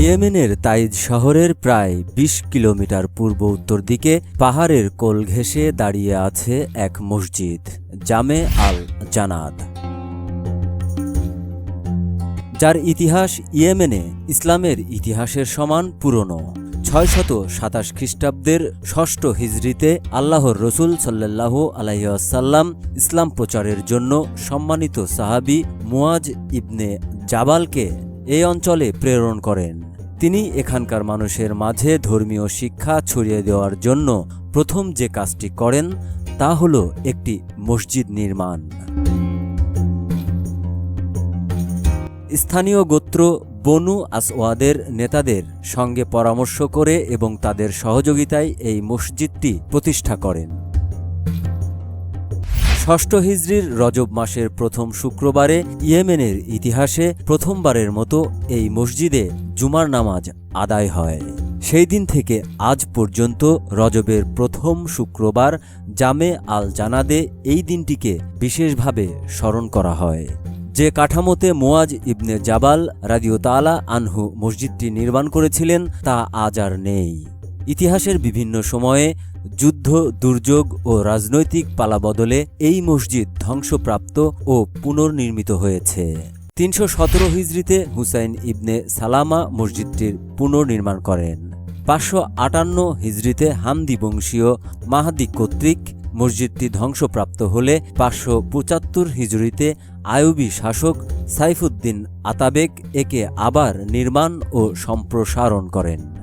ইয়েমেনের তাইজ শহরের প্রায় ২০ কিলোমিটার পূর্ব উত্তর দিকে পাহাড়ের কোল ঘেঁষে দাঁড়িয়ে আছে এক মসজিদ, জামে আল জানাদ। যার ইতিহাস ইয়েমেনে ইসলামের ইতিহাসের সমান পুরনো। ছয় শত সাতাশ খ্রিস্টাব্দের ষষ্ঠ হিজরিতে আল্লাহর রসুল সাল্লাহ আলাইসাল্লাম ইসলাম প্রচারের জন্য সম্মানিত সাহাবি মুয়াজ ইবনে জাবালকে এই অঞ্চলে প্রেরণ করেন। তিনি এখানকার মানুষের মাঝে ধর্মীয় শিক্ষা ছড়িয়ে দেওয়ার জন্য প্রথম যে কাজটি করেন, তা হল একটি মসজিদ নির্মাণ। স্থানীয় গোত্র বনু আসওয়াদের নেতাদের সঙ্গে পরামর্শ করে এবং তাদের সহযোগিতায় এই মসজিদটি প্রতিষ্ঠা করেন। ষষ্ঠ হিজরির রজব মাসের প্রথম শুক্রবারে ইয়েমেনের ইতিহাসে প্রথমবারের মতো এই মসজিদে জুমার নামাজ আদায় হয়। সেই দিন থেকে আজ পর্যন্ত রজবের প্রথম শুক্রবার জামে আল জানাদে এই দিনটিকে বিশেষভাবে স্মরণ করা হয়। যে কাঠামোতে মোয়াজ ইবনে জাবাল রাদিও তালা আনহু মসজিদটি নির্মাণ করেছিলেন তা আজ আর নেই। ইতিহাসের বিভিন্ন সময়ে যুদ্ধ, দুর্যোগ ও রাজনৈতিক পালাবদলে এই মসজিদ ধ্বংসপ্রাপ্ত ও পুনর্নির্মিত হয়েছে। তিনশো সতেরো হিজড়িতে হুসাইন ইবনে সালামা মসজিদটির পুনর্নির্মাণ করেন। পাঁচশো আটান্ন হিজড়িতে হামদি বংশীয় মাহাদি কর্তৃক মসজিদটি ধ্বংসপ্রাপ্ত হলে পাঁচশো পঁচাত্তর হিজড়িতে আয়ুবী শাসক সাইফুদ্দিন আতাবেক একে আবার নির্মাণ ও সম্প্রসারণ করেন।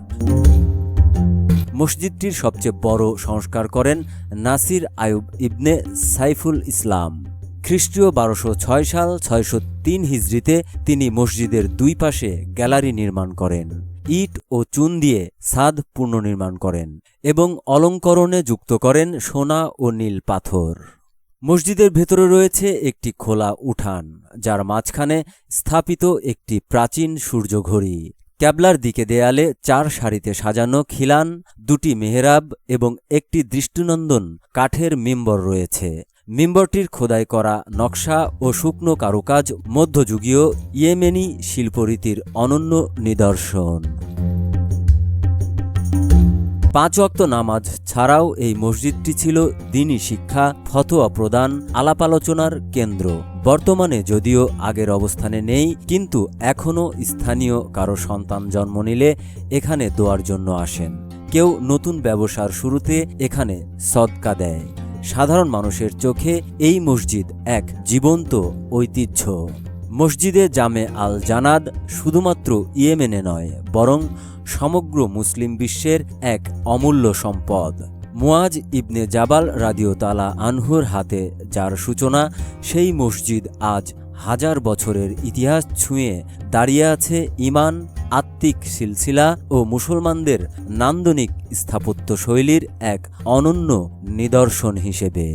মসজিদটির সবচেয়ে বড় সংস্কার করেন নাসির আয়ুব ইবনে সাইফুল ইসলাম। খ্রিস্টীয় বারোশো ছয় সাল ছয়শো তিন হিজড়িতে তিনি মসজিদের দুই পাশে গ্যালারি নির্মাণ করেন। ইট ও চুন দিয়ে ছাদ পুনর্নির্মাণ করেন এবং অলঙ্করণে যুক্ত করেন সোনা ও নীল পাথর। মসজিদের ভেতরে রয়েছে একটি খোলা উঠান, যার মাঝখানে স্থাপিত একটি প্রাচীন সূর্যঘড়ি। ক্যাবলার দিকে দেয়ালে চার সারিতে সাজানো খিলান, দুটি মেহরাব এবং একটি দৃষ্টিনন্দন কাঠের মিম্বর রয়েছে। মিম্বরটির খোদাই করা নকশা ও শুকনো কারুকাজ মধ্যযুগীয় ইয়েমেনি শিল্পরীতির অনন্য নিদর্শন। পাঁচ ওয়াক্ত নামাজ ছাড়াও এই মসজিদটি ছিল দিনী শিক্ষা, ফতোয়া প্রদান, আলাপ আলোচনার কেন্দ্র। বর্তমানে যদিও আগের অবস্থানে নেই, কিন্তু এখনও স্থানীয় কারও সন্তান জন্ম নিলে এখানে দোয়ার জন্য আসেন। কেউ নতুন ব্যবসার শুরুতে এখানে সদকা দেয়। সাধারণ মানুষের চোখে এই মসজিদ এক জীবন্ত ঐতিহ্য। মসজিদে জামে আল জানাদ শুধুমাত্র ইয়েমেনে নয়, বরং সমগ্র মুসলিম বিশ্বের এক অমূল্য সম্পদ। মুয়াজ ইবনে জাবাল রাদিও তালা আনহুর হাতে যার সূচনা, সেই মসজিদ আজ হাজার বছরের ইতিহাস ছুঁয়ে দাঁড়িয়ে আছে ইমান আত্মিক সিলসিলা ও মুসলমানদের নান্দনিক স্থাপত্য শৈলীর এক অনন্য নিদর্শন হিসেবে।